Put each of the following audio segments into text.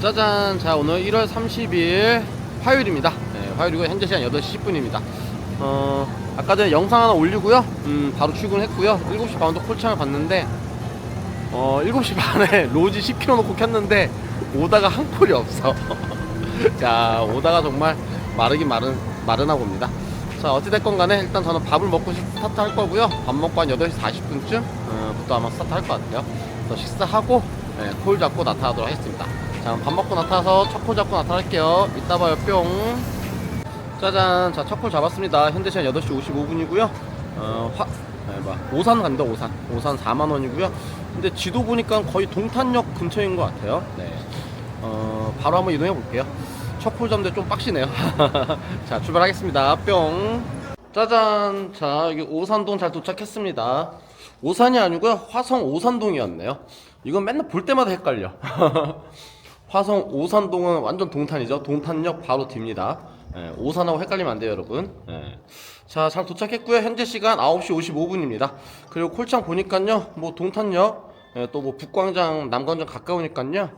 짜잔. 자 오늘 1월 30일 화요일입니다. 네, 화요일이고 현재 시간 8시 10분입니다. 어 아까 전에 영상 하나 올리고요. 음 바로 출근했고요. 7시 반도 콜창을 봤는데 어 7시 반에 로지 10km 놓고 켰는데 오다가 한 콜이 없어. 자 오다가 정말 마르긴 마른 마르나 봅니다. 자 어찌됐건 간에 일단 저는 밥을 먹고 스타트 할 거고요. 밥 먹고 한 8시 40분쯤 어, 부터 아마 스타트 할 것 같아요. 식사하고 네, 콜 잡고 나타나도록 하겠습니다 자, 밥 먹고 나타나서 첫콜 잡고 나타날게요. 이따 봐요, 뿅. 짜잔, 자, 첫콜 잡았습니다. 현재 시간 8시 55분이고요. 어, 화, 네, 뭐, 오산 갑니다, 오산. 오산 4만원이고요. 근데 지도 보니까 거의 동탄역 근처인 것 같아요. 네. 어, 바로 한번 이동해 볼게요. 첫콜 잡는데 좀 빡시네요. 자, 출발하겠습니다. 뿅. 짜잔, 자, 여기 오산동 잘 도착했습니다. 오산이 아니고요. 화성 오산동이었네요. 이건 맨날 볼 때마다 헷갈려. 화성 오산동은 완전 동탄이죠. 동탄역 바로 뒤입니다. 예, 오산하고 헷갈리면 안 돼요, 여러분. 예. 자, 잘 도착했고요. 현재 시간 9시 55분입니다. 그리고 콜창 보니까요, 뭐 동탄역, 예, 또뭐 북광장, 남광장 가까우니까요.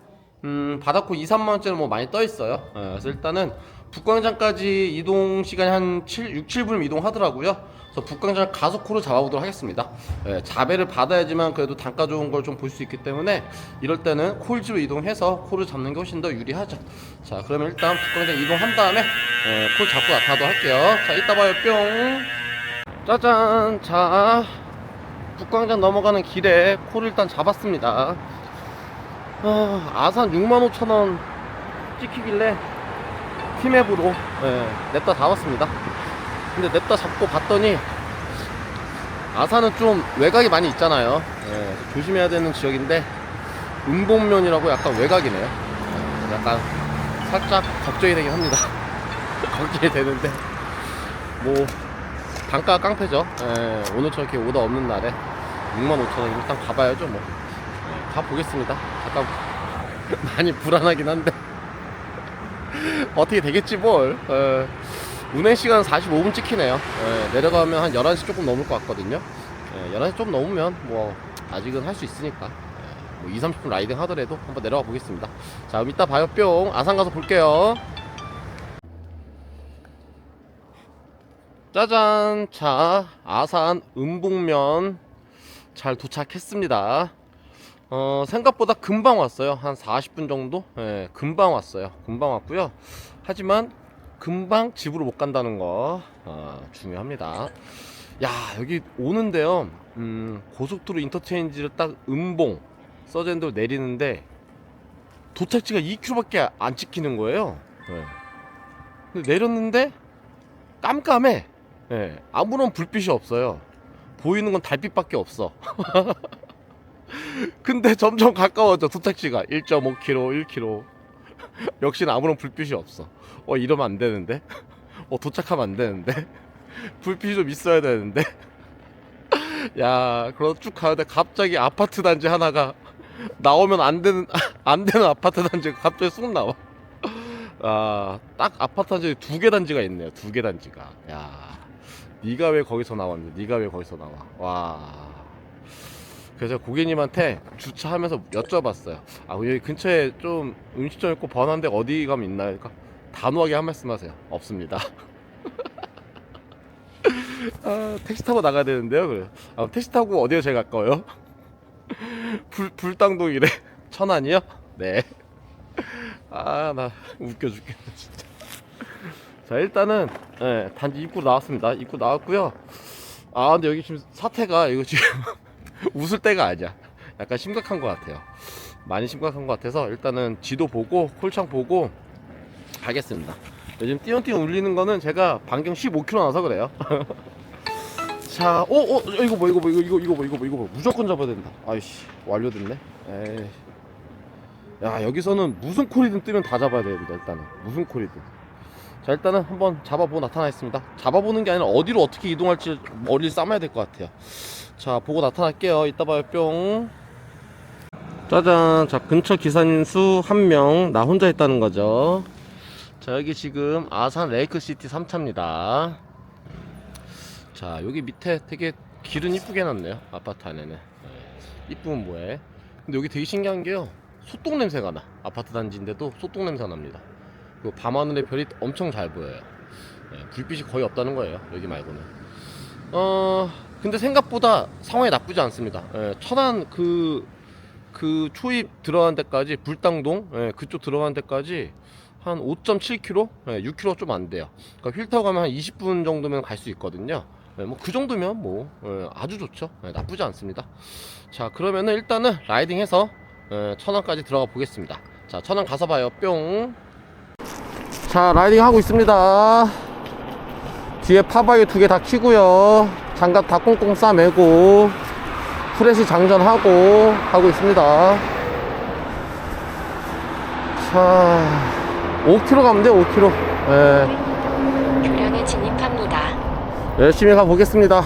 음, 바닷코 2, 3만 원짜리 뭐 많이 떠 있어요. 예, 그래서 일단은 북광장까지 이동 시간이 한 7, 6, 7분 이동하더라고요. 그래서 북광장 가속코를 잡아보도록 하겠습니다. 예, 자배를 받아야지만 그래도 단가 좋은 걸 좀 볼 수 있기 때문에 이럴 때는 콜지로 이동해서 콜을 잡는 게 훨씬 더 유리하죠. 자, 그러면 일단 북광장 이동한 다음에 예, 콜 잡고 나타나도록 할게요. 자, 이따 봐요, 뿅. 짜잔, 자, 북광장 넘어가는 길에 콜을 일단 잡았습니다. 아, 아산 65,000원 찍히길래 티맵으로 예, 냅다 잡았습니다. 근데 냅다 잡고 봤더니 아산은 좀 외곽이 많이 있잖아요. 예, 조심해야 되는 지역인데 음봉면이라고 약간 외곽이네요. 예, 약간 살짝 걱정이 되긴 합니다. 걱정이 되는데 뭐 단가가 깡패죠. 예, 오늘 저렇게 오다 없는 날에 65,000원 일단 가봐야죠 뭐. 예, 가보겠습니다. 잠깐 많이 불안하긴 한데 어떻게 되겠지 뭘. 예. 운행 시간 45분 찍히네요. 예, 내려가면 한 11시 조금 넘을 것 같거든요. 예, 11시 좀 넘으면 뭐 아직은 할 수 있으니까. 예, 뭐 2, 30분 라이딩 하더라도 한번 내려가 보겠습니다. 자, 그럼 이따 봐요 뿅. 아산 가서 볼게요. 짜잔. 자, 아산 음북면 잘 도착했습니다. 어, 생각보다 금방 왔어요. 한 40분 정도? 예, 금방 왔어요. 금방 왔고요. 하지만 금방 집으로 못 간다는 거 어, 중요합니다. 야 여기 오는데요. 음, 고속도로 인터체인지를 딱 음봉 서젠도로 내리는데 도착지가 2km밖에 안 찍히는 거예요. 네. 근데 내렸는데 깜깜해. 네, 아무런 불빛이 없어요. 보이는 건 달빛밖에 없어. 근데 점점 가까워져 도착지가 1.5km, 1km. 역시나 아무런 불빛이 없어. 어 이러면 안 되는데. 어 도착하면 안 되는데. 불빛이 좀 있어야 되는데. 야, 그러다 쭉 가는데 갑자기 아파트 단지 하나가 나오면 안 되는 안 되는 아파트 단지가 갑자기 쑥 나와. 아, 딱 아파트 단지 두 개 단지가 있네요. 두 개 단지가. 야, 네가 왜 거기서 나왔니? 네가 왜 거기서 나와? 와. 그래서 고객님한테 주차하면서 여쭤봤어요. 아 여기 근처에 좀 음식점 있고 번화인데 어디 가면 있나요? 그러니까 단호하게 한 말씀 하세요. 없습니다. 아, 택시 타고 나가야 되는데요. 그래. 아, 택시 타고 어디가 제일 가까워요? 불 불당동이래. 천안이요? 네. 아 나 웃겨 죽겠네 진짜. 자 일단은 예, 단지 입구 나왔습니다. 입구 나왔고요. 아 근데 여기 지금 사태가 이거 지금 웃을 때가 아니야. 약간 심각한 것 같아요. 많이 심각한 것 같아서 일단은 지도 보고 콜창 보고 가겠습니다. 요즘 띄엄띄엄 울리는 거는 제가 반경 15km 나서 그래요. 자, 어, 어, 이거 뭐, 이거 뭐, 이거, 이거, 이거 뭐, 이거 뭐, 이거 뭐, 무조건 잡아야 된다. 아이씨, 완료됐네. 에이. 야, 여기서는 무슨 콜이든 뜨면 다 잡아야 됩니다, 일단은. 무슨 콜이든. 자, 일단은 한번 잡아보고 나타나겠습니다. 잡아보는 게 아니라 어디로 어떻게 이동할지 머리를 싸매야 될 것 같아요. 자 보고 나타날게요 이따 봐요 뿅 짜잔 자 근처 기사님 수 한 명 나 혼자 있다는 거죠 자 여기 지금 아산 레이크시티 3차입니다 자 여기 밑에 되게 길은 이쁘게 해놨네요 아파트 안에는 네. 이쁘면 뭐해 근데 여기 되게 신기한 게요 소똥 냄새가 나. 아파트 단지인데도 소똥 냄새가 납니다. 그리고 밤하늘의 별이 엄청 잘 보여요. 예, 불빛이 거의 없다는 거예요. 여기 말고는. 어, 근데 생각보다 상황이 나쁘지 않습니다. 예, 천안 그, 그 초입 들어간 데까지, 불당동, 예, 그쪽 들어간 데까지 한 5.7km? 예, 6km 좀 안 돼요. 그러니까 휠 타고 가면 한 20분 정도면 갈 수 있거든요. 예, 뭐그 정도면 뭐 예, 아주 좋죠. 예, 나쁘지 않습니다. 자, 그러면은 일단은 라이딩해서 예, 천안까지 들어가 보겠습니다. 자, 천안 가서 봐요. 뿅. 자, 라이딩 하고 있습니다. 뒤에 파바이 두 개 다 키고요. 장갑 다 꽁꽁 싸매고 프레시 장전하고 하고 있습니다. 자, 5km 가면 돼, 5km. 예, 교량에 진입합니다. 열심히 가보겠습니다.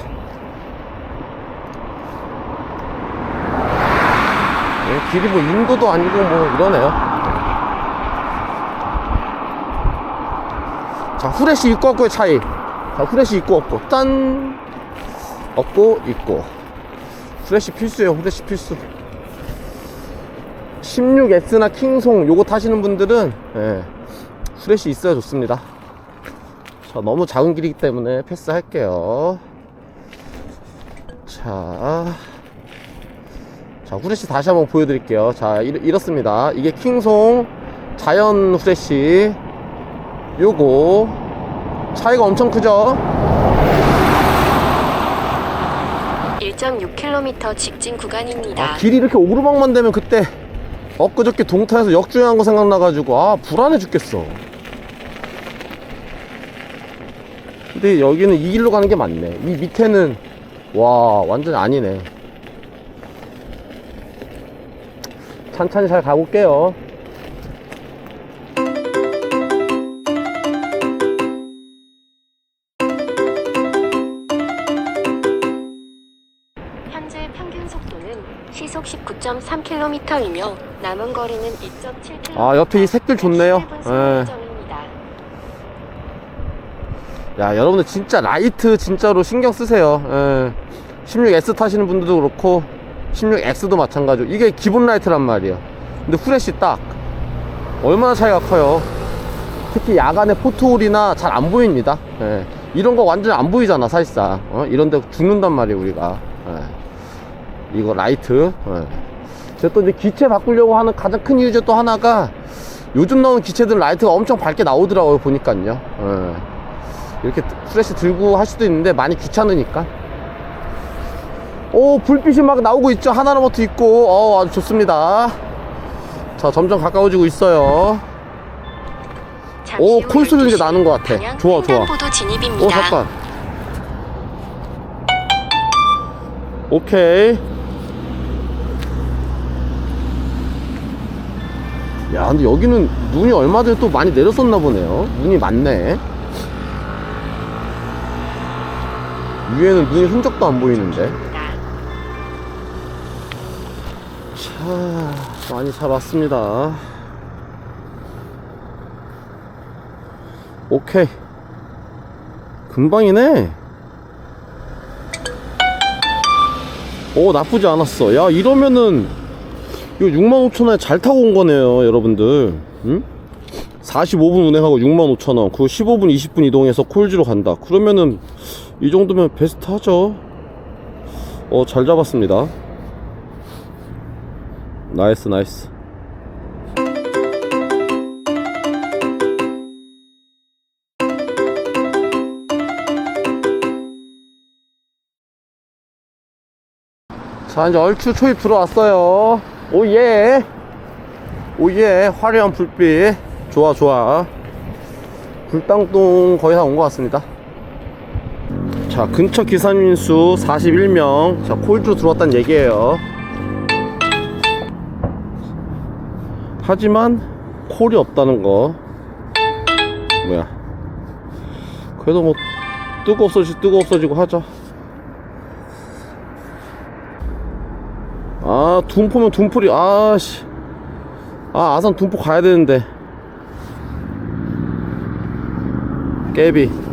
예, 길이 뭐 인도도 아니고 뭐 이러네요. 자, 후레쉬 있고 없고의 차이. 자, 후레쉬 있고 없고. 짠! 없고, 있고. 후레쉬 필수예요, 후레쉬 필수. 16S나 킹송 요거 타시는 분들은, 예, 후레쉬 있어야 좋습니다. 자, 너무 작은 길이기 때문에 패스할게요. 자, 자, 후레쉬 다시 한번 보여드릴게요. 자, 이렇, 이렇 습니다. 이게 킹송 자연 후레쉬. 요거. 차이가 엄청 크죠? 1.6km 직진 구간입니다. 아, 길이 이렇게 오르막만 되면 그때 엊그저께 동탄에서 역주행한 거 생각나가지고, 아, 불안해 죽겠어. 근데 여기는 이 길로 가는 게 맞네. 이 밑에는, 와, 완전 아니네. 천천히 잘 가볼게요. 현재 평균 속도는 시속 19.3km이며 남은 거리는 2.7km. 아, 옆에 이 색들 좋네요. 예. 야 여러분들 진짜 라이트 진짜로 신경 쓰세요 예. 16S 타시는 분들도 그렇고 16X도 마찬가지고 이게 기본 라이트란 말이에요 근데 후레쉬 딱 얼마나 차이가 커요 특히 야간에 포토홀이나 잘 안 보입니다 예. 이런 거 완전 안 보이잖아 사실상 어? 이런 데 죽는단 말이에요 우리가 예. 이거 라이트 예. 제가 또 이제 기체 바꾸려고 하는 가장 큰 이유 중 또 하나가 요즘 나오는 기체들은 라이트가 엄청 밝게 나오더라고요 보니까요 예. 이렇게 프레시 들고 할 수도 있는데 많이 귀찮으니까. 오 불빛이 막 나오고 있죠. 하나로버트 있고. 어 아주 좋습니다. 자 점점 가까워지고 있어요. 오, 후콜 소리 이제 12시. 나는 것 같아. 좋아, 좋아. 오 잠깐. 오케이. 야 근데 여기는 눈이 얼마 전에 또 많이 내렸었나 보네요. 눈이 많네 위에는 눈이 흔적도 안 보이는데. 자 많이 잘 왔습니다. 오케이. 금방이네. 오 나쁘지 않았어. 야 이러면은 이거 65,000원에 잘 타고 온 거네요 여러분들. 응? 45분 운행하고 65,000원 그 15분 20분 이동해서 콜지로 간다. 그러면은 이 정도면 베스트 하죠. 어 잘 잡았습니다. 나이스 나이스. 자 이제 얼추 초입 들어왔어요. 오예. 오예. 화려한 불빛. 좋아 좋아. 불당동 거의 다 온 것 같습니다 자 근처 기사님 수 41명. 자 콜드로 들어왔다는 얘기예요. 하지만 콜이 없다는 거. 뭐야. 그래도 뭐 뜨거 없어지고 뜨거 없어지고 하죠 아 둔포면 둔포리. 아씨. 아 아산 둔포 가야 되는데. 깨비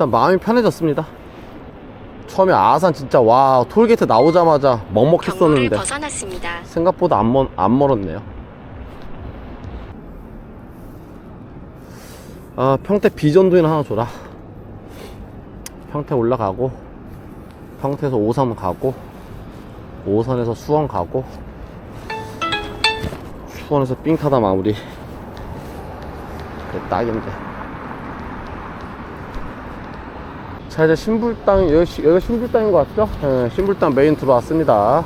일단 마음이 편해졌습니다 처음에 아산 진짜 와 톨게이트 나오자마자 먹먹했었는데 벗어났습니다. 생각보다 안, 멀, 안 멀었네요. 아, 평택 비전도인 하나 줘라. 평택 올라가고, 평택에서 오산 가고, 오산에서 수원 가고, 수원에서 삥 타다 마무리. 그래, 딱인데. 자, 이제 신불당, 여기, 시- 여기가 신불당인 것 같죠? 네, 신불당 메인 들어왔습니다.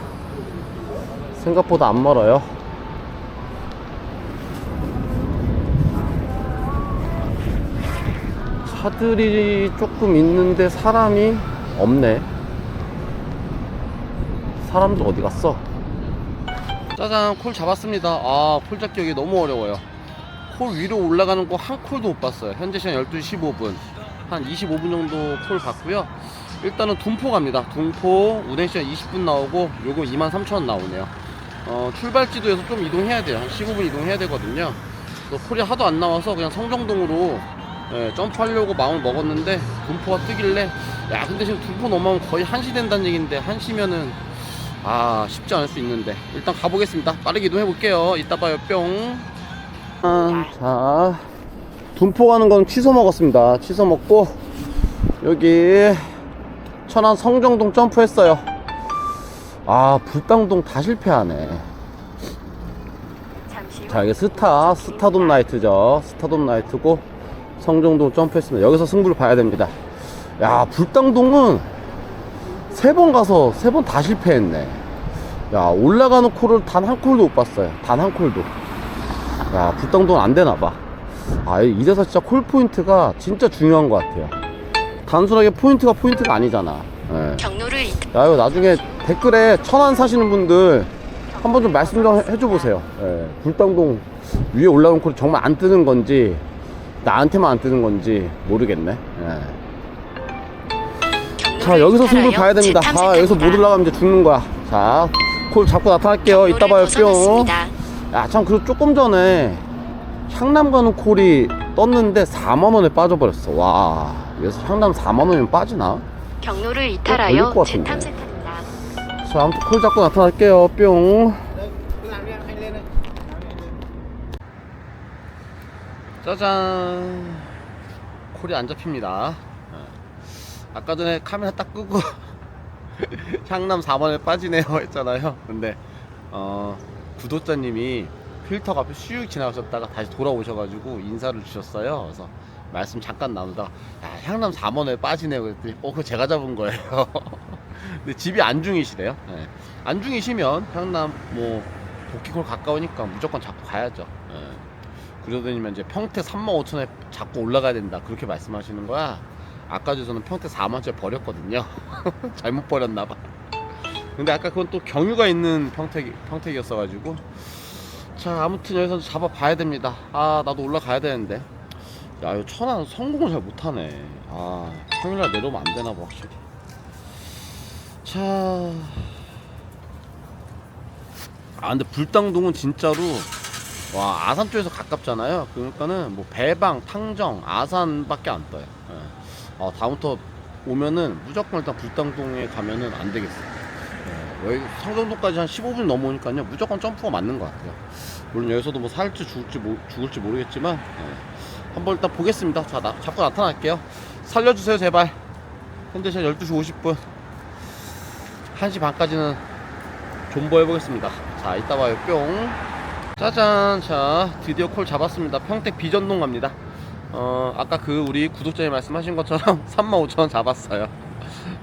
생각보다 안 멀어요. 차들이 조금 있는데 사람이 없네. 사람들 어디 갔어? 짜잔, 콜 잡았습니다. 아, 콜 잡기 여기 너무 어려워요. 콜 위로 올라가는 거 한 콜도 못 봤어요. 현재 시간 12시 15분. 한 25분 정도 콜 봤고요. 일단은 둔포 갑니다. 둔포 운행 시간 20분 나오고 요거 23,000원 나오네요. 어, 출발지도에서 좀 이동해야 돼요. 한 15분 이동해야 되거든요. 또 콜이 하도 안 나와서 그냥 성정동으로 예, 점프하려고 마음을 먹었는데 둔포가 뜨길래 야 근데 지금 둔포 넘어가면 거의 1시 된다는 얘기인데 1시면은 아 쉽지 않을 수 있는데 일단 가보겠습니다. 빠르게 이동해 볼게요. 이따 봐요 뿅. 아, 자 둔포 가는 건 취소 먹었습니다. 취소 먹고 여기 천안 성정동 점프했어요. 아 불당동 다 실패하네. 자 이게 스타 스타돔 나이트죠. 스타돔 나이트고 성정동 점프했습니다. 여기서 승부를 봐야 됩니다. 야 불당동은 세 번 가서 세 번 다 실패했네. 야 올라가는 콜을 단 한 콜도 못 봤어요. 단 한 콜도. 야 불당동은 안 되나봐 아 이래서 진짜 콜 포인트가 진짜 중요한 것 같아요 단순하게 포인트가 포인트가 아니잖아 예. 경로를 이탈 야, 이거 나중에 댓글에 천안 사시는 분들 한번 좀 말씀 좀 해- 해줘 보세요. 예, 불당동 위에 올라온 콜이 정말 안 뜨는 건지 나한테만 안 뜨는 건지 모르겠네. 예. 자, 여기서 승부 봐야 됩니다. 아, 여기서 못 올라가면 이제 죽는 거야. 자, 콜 잡고 나타날게요. 이따 봐요, 뿅. 야, 참, 그리고 조금 전에 향남 가는 콜이 떴는데 4만원에 빠져버렸어. 와, 여기서 향남 4만원이면 빠지나? 경로를 걸릴 이탈하여. 재탐색합니다. 자, 아무튼 콜 잡고 나타날게요. 뿅. 짜잔. 콜이 안 잡힙니다. 어. 아까 전에 카메라 딱 끄고 향남 4번에 빠지네요 했잖아요. 근데 어, 구독자님이 필터가 앞에 슉 지나가셨다가 다시 돌아오셔가지고 인사를 주셨어요. 그래서 말씀 잠깐 나누다가 야, 향남 4번에 빠지네요. 그랬더니 어, 그거 제가 잡은 거예요. 근데 집이 안중이시래요. 예. 안중이시면 향남 뭐 도끼골 가까우니까 무조건 잡고 가야죠. 예. 그러더니면 이제 평택 3만 5천에 잡고 올라가야 된다 그렇게 말씀하시는 거야. 아까 전에 평택 4만짜리 버렸거든요. 잘못 버렸나 봐. 근데 아까 그건 또 경유가 있는 평택 평택이었어가지고 자 아무튼 여기서 잡아 봐야 됩니다. 아 나도 올라가야 되는데. 야 이거 천안 성공을 잘 못하네. 아 평일날 내려오면 안 되나 봐 확실히. 자. 아 근데 불당동은 진짜로 와 아산 쪽에서 가깝잖아요. 그러니까는 뭐 배방, 탕정, 아산밖에 안 떠요. 예. 어, 다음부터 오면은 무조건 일단 불당동에 가면은 안 되겠어. 예. 여기 성정동까지 한 15분 넘어오니까요 무조건 점프가 맞는 것 같아요. 물론 여기서도 뭐 살지 죽을지 모, 죽을지 모르겠지만 예. 한번 일단 보겠습니다. 자 나, 잡고 나타날게요. 살려주세요 제발. 현재 시간 12시 50분. 1시 반까지는 존버 해보겠습니다. 자, 이따 봐요. 뿅. 짜잔. 자, 드디어 콜 잡았습니다. 평택 비전동 갑니다. 어, 아까 그 우리 구독자님 말씀하신 것처럼 35,000원 잡았어요.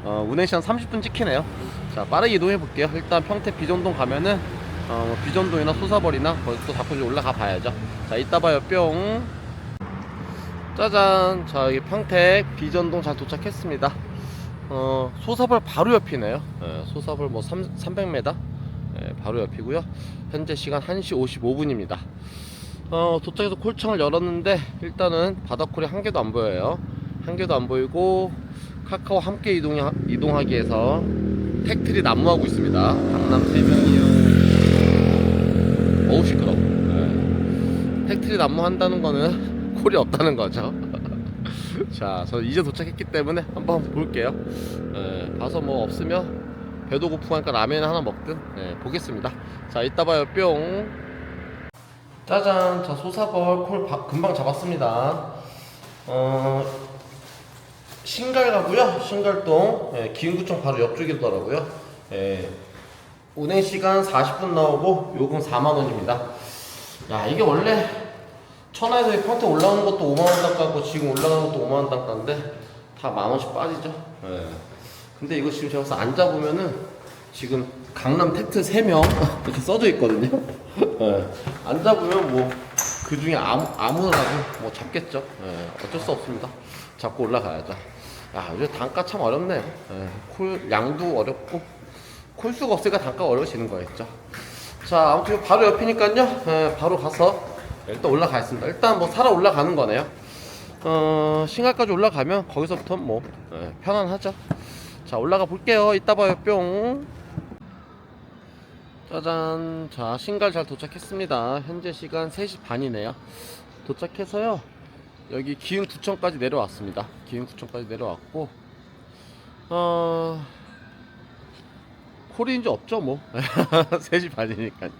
어, 운행 시간 30분 찍히네요. 자, 빠르게 이동해 볼게요. 일단 평택 비전동 가면은 어, 뭐 비전동이나 소사벌이나 또 자꾸 올라가 봐야죠. 자, 이따 봐요. 뿅. 짜잔. 자, 여기 평택 비전동 잘 도착했습니다. 어, 소사벌 바로 옆이네요. 예, 소사벌 뭐 3, 300m? 예, 바로 옆이고요. 현재 시간 1시 55분입니다. 어, 도착해서 콜창을 열었는데 일단은 바닥콜이 한 개도 안 보여요. 한 개도 안 보이고 카카오 함께 이동 이동하기 위해서 택트리 난무하고 있습니다. 강남 3명이요. 어우 시끄러. 예. 택트리 난무한다는 거는 콜이 없다는 거죠. 자, 저 이제 도착했기 때문에 한번 볼게요. 예, 가서 뭐 없으면 배도 고프니까 라면 하나 먹든 예, 보겠습니다. 자, 이따 봐요. 뿅. 짜잔, 자 소사벌 콜 바- 금방 잡았습니다. 어, 신갈 가고요. 신갈동 예, 기흥구청 바로 옆쪽이더라고요. 예, 운행 시간 40분 나오고 요금 4만 원입니다. 야 이게 원래 천하에서 평택 올라오는 것도 5만 원 단가고 지금 올라가는 것도 5만 원 단가인데 다 만 원씩 빠지죠. 예. 근데 이거 지금 제가 안 잡으면은 지금 강남 택트 3명 이렇게 써져 있거든요. 예. 안 잡으면 뭐 그 중에 아무, 아무나도 뭐 잡겠죠. 예. 어쩔 수 없습니다. 잡고 올라가야죠. 야, 요즘 단가 참 어렵네요. 예. 콜 양도 어렵고 콜수가 없으니까 단가가 어려워지는 거였죠. 자, 아무튼 바로 옆이니까요. 예, 바로 가서 일단 올라가겠습니다. 일단 뭐 살아 올라가는 거네요. 어, 신갈까지 올라가면 거기서부터 뭐 예, 편안하죠. 자, 올라가 볼게요. 이따 봐요. 뿅. 짜잔. 자, 신갈 잘 도착했습니다. 현재 시간 3시 반이네요. 도착해서요. 여기 기흥구청까지 내려왔습니다. 기흥구청까지 내려왔고, 어, 콜이 이제 없죠, 뭐. 3시 반이니까요.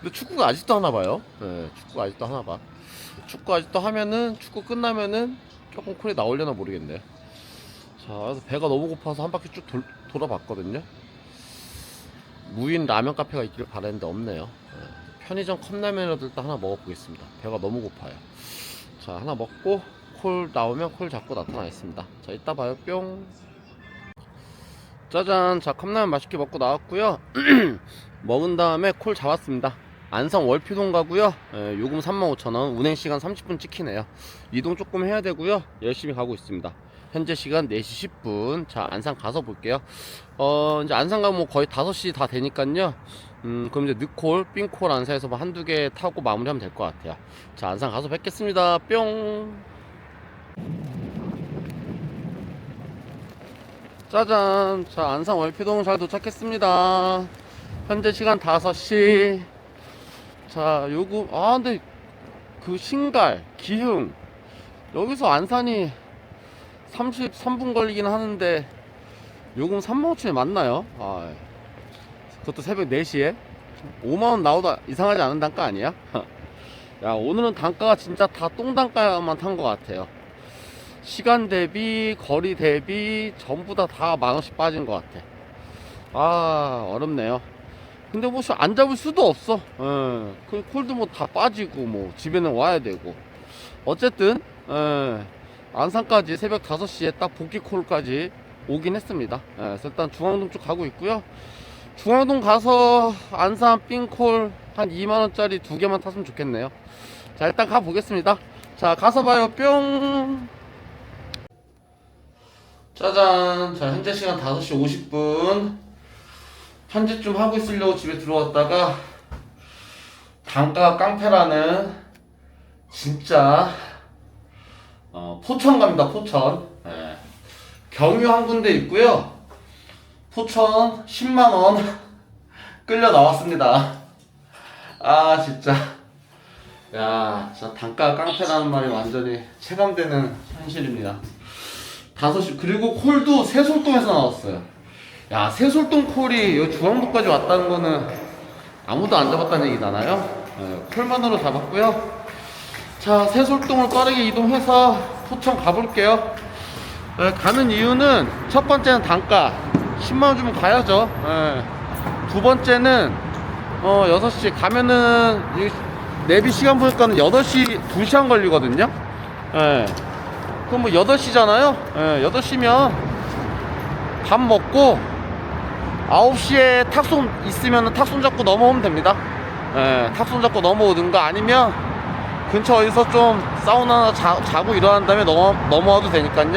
근데 축구가 아직도 하나 봐요. 네, 축구가 아직도 하나 봐. 축구 아직도 하면은, 축구 끝나면은 조금 콜이 나오려나 모르겠네요. 자, 그래서 배가 너무 고파서 한 바퀴 쭉 돌, 돌아봤거든요. 무인 라면 카페가 있기를 바랬는데 없네요. 네, 편의점 컵라면이라도 일단 하나 먹어보겠습니다. 배가 너무 고파요. 자, 하나 먹고 콜 나오면 콜 잡고 나타나겠습니다. 자, 이따 봐요. 뿅. 짜잔. 자, 컵라면 맛있게 먹고 나왔고요. 먹은 다음에 콜 잡았습니다. 안성 월피동 가고요. 예, 요금 35,000원. 운행 시간 30분 찍히네요. 이동 조금 해야 되고요. 열심히 가고 있습니다. 현재 시간 4시 10분. 자, 안산 가서 볼게요. 어, 이제 안산 가면 뭐 거의 5시 다 되니까요. 음, 그럼 이제 늦콜, 삥콜 안산에서 뭐 한두 개 타고 마무리하면 될 것 같아요. 자, 안산 가서 뵙겠습니다. 뿅. 짜잔. 자, 안산 월피동 잘 도착했습니다. 현재 시간 5시. 자, 요금, 아, 근데 그 신갈, 기흥. 여기서 안산이 33분 걸리긴 하는데 요금 3만 5천에 맞나요? 아, 그것도 새벽 4시에 5만원 나오다 이상하지 않은 단가 아니야? 야 오늘은 단가가 진짜 다 똥단가만 탄 것 같아요 시간 대비 거리 대비 전부 다 다 만원씩 빠진 것 같아 아 어렵네요 근데 뭐 안 잡을 수도 없어 예. 그 콜도 뭐 다 빠지고 뭐 집에는 와야 되고 어쨌든 예. 안산까지 새벽 5시에 딱 복귀 콜까지 오긴 했습니다. 예, 일단 중앙동 쪽 가고 있고요. 중앙동 가서 안산 삥콜 한 2만원짜리 두 개만 탔으면 좋겠네요. 자, 일단 가보겠습니다. 자, 가서 봐요. 뿅! 짜잔. 자, 현재 시간 5시 50분. 편집 좀 하고 있으려고 집에 들어왔다가 단가가 깡패라는 진짜 어, 포천 갑니다. 포천. 예. 경유 한 군데 있고요. 포천 10만 원 끌려 나왔습니다. 아 진짜. 야, 진짜 단가 깡패라는 말이 완전히 체감되는 현실입니다. 5시 그리고 콜도 세솔동에서 나왔어요. 야, 세솔동 콜이 여기 중앙도까지 왔다는 거는 아무도 안 잡았다는 얘기잖아요. 예, 콜만으로 잡았고요. 자, 세솔동을 빠르게 이동해서 포천 가볼게요. 예, 가는 이유는 첫 번째는 단가 10만원 주면 가야죠. 예. 두 번째는 어, 6시 가면은 이 내비 시간 보니까는 8시 2시간 걸리거든요. 예. 그럼 뭐 8시잖아요. 예, 8시면 밥 먹고 9시에 탁송 있으면 탁송 잡고 넘어오면 됩니다. 예, 탁송 잡고 넘어오든가 아니면 근처 어디서 좀 사우나 자, 자고 일어난 다음에 넘어, 넘어와도 되니까요.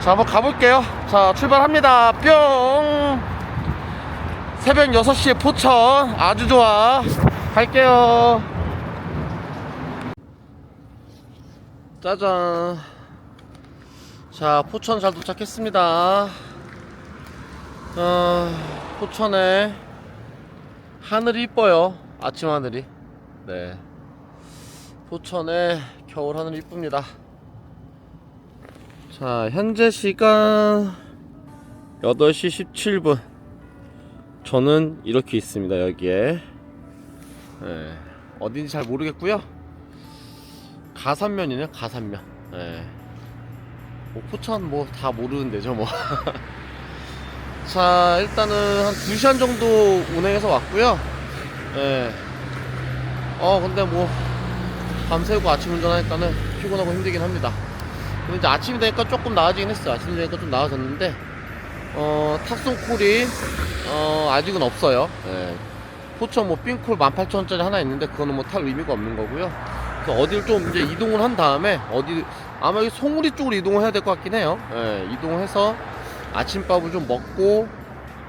자, 한번 가볼게요. 자, 출발합니다. 뿅! 새벽 6시에 포천. 아주 좋아. 갈게요. 짜잔. 자, 포천 잘 도착했습니다. 어, 포천에 하늘이 이뻐요. 아침 하늘이. 네. 포천의 겨울 하늘이 이쁩니다. 자, 현재 시간 8시 17분. 저는 이렇게 있습니다, 여기에. 예, 어딘지 잘 모르겠고요. 가산면이네요, 가산면. 예. 뭐 포천 뭐 다 모르는 데죠, 뭐. 자, 일단은 한 2시간 정도 운행해서 왔고요. 예. 어, 근데 뭐 밤새고 아침 운전하니까는 피곤하고 힘들긴 합니다. 근데 이제 아침이 되니까 조금 나아지긴 했어요. 아침이 되니까 좀 나아졌는데, 어, 탁송콜이, 어, 아직은 없어요. 예. 포천 뭐 冰콜 18,000원짜리 하나 있는데, 그거는 뭐 탈 의미가 없는 거고요. 어디를 좀 이제 이동을 한 다음에, 어디, 아마 이 송우리 쪽으로 이동을 해야 될 것 같긴 해요. 예, 이동해서 아침밥을 좀 먹고,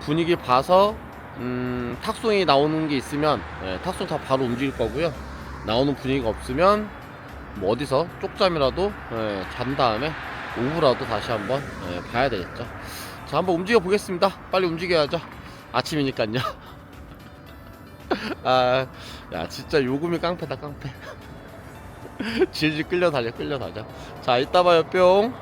분위기 봐서, 음, 탁송이 나오는 게 있으면, 예, 탁송 다 바로 움직일 거고요. 나오는 분위기가 없으면, 뭐 어디서 쪽잠이라도 예, 잔 다음에 오후라도 다시 한번 예, 봐야 되겠죠. 자 한번 움직여 보겠습니다. 빨리 움직여야죠. 아침이니까요. 아, 야 진짜 요금이 깡패다 깡패. 질질 끌려 달려 끌려 다녀. 자 이따 봐요 뿅.